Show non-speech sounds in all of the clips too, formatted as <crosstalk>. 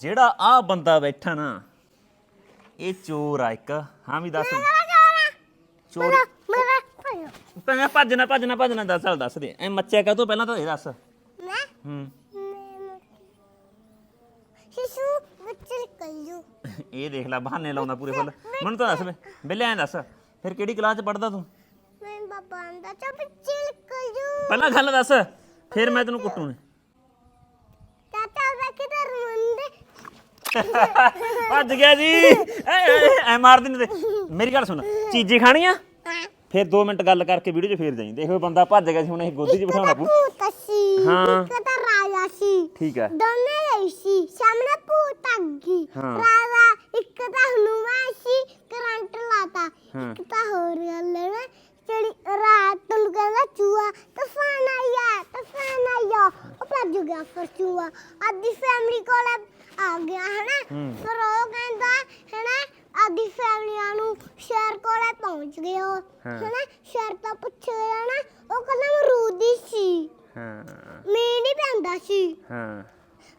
ਜਿਹੜਾ ਆ ਬੰਦਾ ਬੈਠਾ ਨਾ ਇਹ ਚੋਰ ਆ ਇੱਕ। ਹਾਂ ਵੀ ਦੱਸ। ਚੋਰ ਮੇਰਾ ਭਾਈ ਪਹਿਲਾਂ ਭੱਜਣਾ ਭੱਜਣਾ ਭੱਜਣਾ ਦੱਸ ਚੱਲ ਦੱਸ ਦੇ। ਐ ਮੱਚਿਆ ਕਾ ਪਹਿਲਾਂ ਤਾਂ ਇਹ ਦੱਸ। ਮੈਂ? ਹੂੰ। ਸ਼ਿਸ਼ੂ ਬੱਚੇ ਕੱਲੂ ਇਹ ਦੇਖ ਲੈ ਬਹਾਨੇ ਲਾਉਂਦਾ ਪੂਰੇ ਫੁੱਲ। ਮੈਨੂੰ ਤਾਂ ਦੱਸ ਬਿੱਲੇ ਐਂ ਦੱਸ। ਫਿਰ ਕਿਹੜੀ ਕਲਾਸ ਚ ਪੜਦਾ ਤੂੰ? ਮੈਂ ਬਾਬਾ ਦਾ ਚਾ ਬੱਚੇ ਕੱਲੂ ਪਹਿਲਾਂ ਗੱਲ ਦੱਸ। ਫਿਰ ਮੈਂ ਤੈਨੂੰ ਕੁੱਟੂ। ਨੇ ਚਾਚਾ ਦਾ ਕਿਧਰ ਮੰਦੇ ਭੱਜ ਗਿਆ ਜੀ। ਐ ਮਾਰ ਦਿੰਦੇ ਮੇਰੀ ਗੱਲ ਸੁਣ ਚੀਜ਼ੀ ਖਾਣੀ ਆ? ਫਿਰ 2 ਮਿੰਟ ਗੱਲ ਕਰਕੇ ਵੀਡੀਓ 'ਚ ਫੇਰ ਜਾਈਂ। ਦੇਖੋ ਬੰਦਾ ਭੱਜ ਗਿਆ ਸੀ ਹੁਣ ਇਹ ਗੋਦੀ 'ਚ ਬਿਠਾਉਣਾ ਭੂਤ ਸੀ ਹਾਂ। ਇੱਕ ਤਾਂ ਰਾਜਾ ਸੀ। ਠੀਕ ਹੈ ਦੋਨੇ ਰਹੀ ਸੀ ਸਾਹਮਣੇ ਭੂਤ ਹਾਂ। ਰਾਜਾ ਇੱਕ ਤਾਂ ਹਨੂਮਾਨ ਸੀ ਕਰੰਟ ਲਾਤਾ। ਇੱਕ ਤਾਂ ਹੋਰ ਗੱਲ ਹੈ ਨਾ ਜਿਹੜੀ ਰਾਤ ਨੂੰ ਕਹਿੰਦਾ ਚੂਹਾ ਤੂਫਾਨ ਆਇਆ ਤੂਫਾਨ ਆਇਆ ਉਹ ਭੱਜ ਗਿਆ ਫਿਰ ਚੂਹਾ ਆਦੀ ਫੈਮਿਲੀ ਕੋਲ ਆ ਗਿਆ ਹਨਾ। ਫਿਰ ਉਹ ਕਹਿੰਦਾ ਹਨਾ ਆਦੀ ਫੈਮਲੀਆਂ ਨੂੰ ਸ਼ਹਿਰ ਕੋਲੇ ਪਹੁੰਚ ਉਹ, ਹਾਂ। ਹਨਾ? ਸ਼ਹਿਰ ਤੋਂ ਪੁੱਛ ਗਿਆ ਨਾ ਉਹ ਕਹਿੰਦਾ ਮਰੂਦੀ ਸੀ। ਹਾਂ। ਮੀਂਹ ਨਹੀਂ ਪੈਂਦਾ ਸੀ। ਹਾਂ।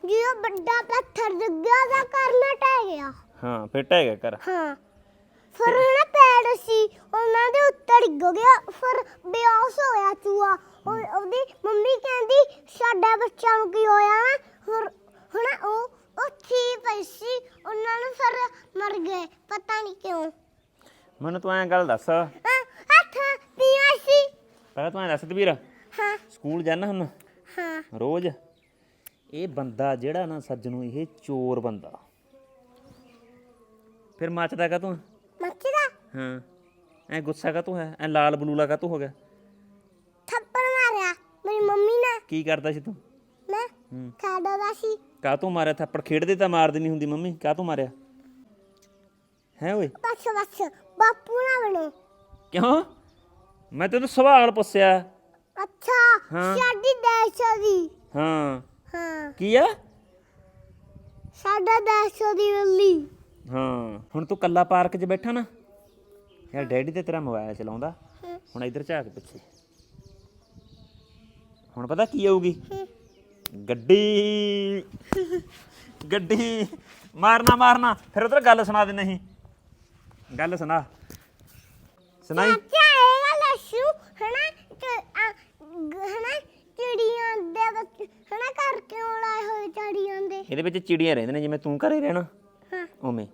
ਜਦੋਂ ਵੱਡਾ ਪੱਥਰ ਡਿੱਗਿਆ ਦਾ ਕਰਨਾ ਟਹਿ ਗਿਆ। ਹਾਂ ਫਿਰ ਟਹਿ ਗਿਆ ਕਰ ਹਾਂ। ਫਿਰ ਹਨਾ ਪੈੜ ਸੀ ਉਹਨਾਂ ਦੇ ਉੱਤੇ ਡਿੱਗ ਗਿਆ। ਫਿਰ ਬੇਹੋਸ਼ ਹੋਇਆ ਚੂਹਾ। ਉਹ- ਉਹਦੀ ਮੰਮੀ ਕਹਿੰਦੀ ਸਾਡੇ ਬੱਚਿਆਂ ਨੂੰ ਕੀ ਹੋਇਆ ਫਿਰ ਹਨਾ ਉਹ ਉੱਥੇ ਹੀ ਪਈ ਸੀ। ਉਹਨਾਂ ਨੂੰ ਫਿਰ ਮਰ ਗਏ। ਪਤਾ ਨਹੀਂ ਕਿਉਂ। ਮੈਨੂੰ ਤੂੰ ਐਂ ਗੱਲ ਦੱਸ। ਹਾਂ, ਹੱਥ ਪੀਆ ਸੀ। ਪਹਿਲਾਂ ਤੂੰ ਐਂ ਦੱਸ ਤਵੀਰ ਹਾਂ। ਸਕੂਲ ਜਾਣਾ ਹੁਣ? ਹਾਂ। ਰੋਜ਼? ਇਹ ਬੰਦਾ ਜਿਹੜਾ ਨਾ ਸੱਜਣੂ ਇਹ ਚੋਰ ਬੰਦਾ। ਫਿਰ ਮੱਚਦਾ ਕਾ ਤੂੰ ਮੱਛਦਾ ਹਾਂ। ਐ ਗੁੱਸਾ ਕਾ ਤੂੰ ਹੈ? ਐ ਲਾਲ ਬਲੂਲਾ ਕਾ ਤੂੰ ਹੋ ਗਿਆ ਥੱਪੜ ਮਾਰਿਆ ਮੇਰੀ ਮੰਮੀ ਨੇ ਕੀ ਕਰਦਾ ਸੀ ਤੂੰ? ਮੈਂ ਖਾਦਾ ਦਾ ਸੀ। ਕਾ ਤੂੰ ਮਾਰਿਆ? ਥੱਪੜ ਖੇਡਦੇ ਤਾਂ ਮਾਰਦੀ ਨਹੀਂ ਹੁੰਦੀ ਮੰਮੀ। ਕਾ ਤੂੰ ਮਾਰਿਆ? ਹੈ ਓਏ? ਬਸ ਬਸ। ਬਾਪੂ ਨਾ ਬਣੋ। ਕਿਉਂ? ਮੈਂ ਤੈਨੂੰ ਸਵਾਲ ਪੁੱਛਿਆ। ਅੱਛਾ ਹਾਂ। ਸਾਡੀ ਦੇਸ਼ ਦੀ। ਹਾਂ। ਹਾਂ। ਕੀ ਆ? ਸਾਡਾ ਦੇਸ਼ ਦੀ ਵੱਲੀ ਹਾਂ। ਹੁਣ ਤੂੰ ਕੱਲਾ ਪਾਰਕ 'ਚ ਬੈਠਾ ਨਾ। ਯਾਰ ਡੈਡੀ ਤੇ ਤੇਰਾ ਮੋਬਾਈਲ ਚਲਾਉਂਦਾ। ਹੁਣ ਇੱਧਰ ਝਾਕ ਪਿੱਛੇ। ਹੁਣ ਪਤਾ ਕੀ ਆਊਗੀ? ਗੱਡੀ। ਗੱਡੀ। ਮਾਰਨਾ ਮਾਰਨਾ। ਫਿਰ ਉਧਰ ਗੱਲ ਸੁਣਾ ਦੇ ਨਹੀਂ ਗੱਲ ਸੁਣਾ। ਸੁਣਾਈ? ਚਾਚਾ ਇਹ ਲੱਸ਼ੂ ਹਨਾ ਚ- ਆ, ਗ- ਹਨਾ ਚਿੜੀਆਂ ਦੇ ਵਿੱਚ ਹਨਾ ਘਰ ਕਿਉਂ ਲਾਏ ਹੋਏ ਚਿੜੀਆਂ ਦੇ? ਇਹਦੇ ਵਿੱਚ ਚਿੜੀਆਂ ਰਹਿੰਦੇ ਨੇ ਜਿਵੇਂ ਤੂੰ ਘਰੇ ਰਹਿਣਾ। ਹਾਂ। ਉਵੇਂ।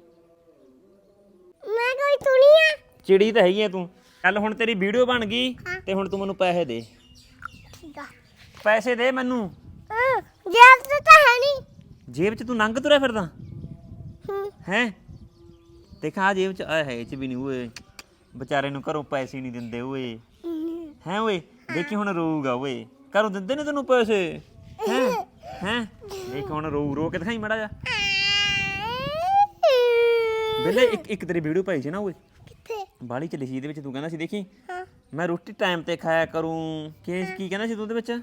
ਮੈਂ ਕੋਈ ਸੁਣੀਆ ਚਿੜੀ ਤਾਂ ਹੈਗੀ ਆ ਤੂੰ। ਚੱਲ ਹੁਣ ਤੇਰੀ ਵੀਡੀਓ ਬਣ ਗਈ। ਤੇ ਹੁਣ ਤੂੰ ਮੈਨੂੰ ਪੈਸੇ ਦੇ। ਆ ਪੈਸੇ ਦੇ ਮੈਨੂੰ। ਹਾਂ ਜੇਬ ਤੇ ਤਾਂ ਹੈ ਨਹੀਂ ਜੇਬ 'ਚ ਤੂੰ ਨੰਗ ਤੁਰਿਆ ਫਿਰਦਾ? ਹੂੰ। ਹੈ? ਦੇਖਾ ਜੇਬ 'ਚ ਆਇਆ ਹੈ ਇਹ 'ਚ ਵੀ ਨਹੀਂ ਓਏ। ਵਿਚਾਰੇ ਨੂੰ ਘਰੋਂ ਪੈਸੇ ਨਹੀਂ ਦਿੰਦੇ ਓਏ। ਹੈ ਓਏ? ਦੇਖੀ ਹੁਣ ਰੋਊਗਾ ਓਏ। ਘਰੋਂ ਦਿੰਦੇ ਨੇ ਤੈਨੂੰ ਪੈਸੇ? ਹੈ? ਹੈ? ਦੇਖ ਹੁਣ ਰੋ ਰੋ ਕੇ ਦਿਖਾਈ ਮੜਾ ਜਾ ਬਿੱਲੇ ਇੱਕ ਇੱਕ ਤੇਰੀ ਵੀਡੀਓ ਪਾਈ ਸੀ ਨਾ ਓਏ। ਕਿੱਥੇ? ਬਾਲੀ ਚ ਲਿਖੀ ਇਹਦੇ ਵਿੱਚ ਤੂੰ ਕਹਿੰਦਾ ਸੀ ਦੇਖੀ? ਹਾਂ। ਮੈਂ ਰੋਟੀ ਟਾਈਮ ਤੇ ਖਾਇਆ ਕਰੂੰ। ਕੀ ਕੀ ਕਹਿੰਦਾ ਸੀ ਤੂੰ ਉਹਦੇ ਵਿੱਚ?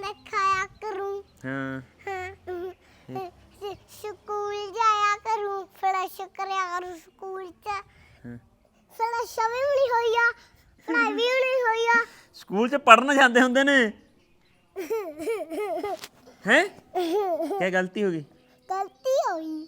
ਨਾਲ ਖਾਇਆ ਕਰੂੰ। ਹਾਂ। ਸਕੂਲ ਜਾਇਆ ਕਰੂੰ। ਫਲੈਸ਼ ਕਰਿਆ ਕਰੂੰ ਸਕੂਲ ਚ। ਹਾਂ। ਫਲੈਸ਼ ਵੀ ਨਹੀਂ ਹੋਈਆ ਪੜ੍ਹਾਈ ਵੀ ਨਹੀਂ ਹੋਈਆ ਸਕੂਲ 'ਚ ਪੜਨ ਜਾਂਦੇ ਹੁੰਦੇ ਨੇ। <laughs> ਹੈ? ਕੀ ਗਲਤੀ ਹੋ ਗਈ? ਗਲਤੀ ਹੋਈ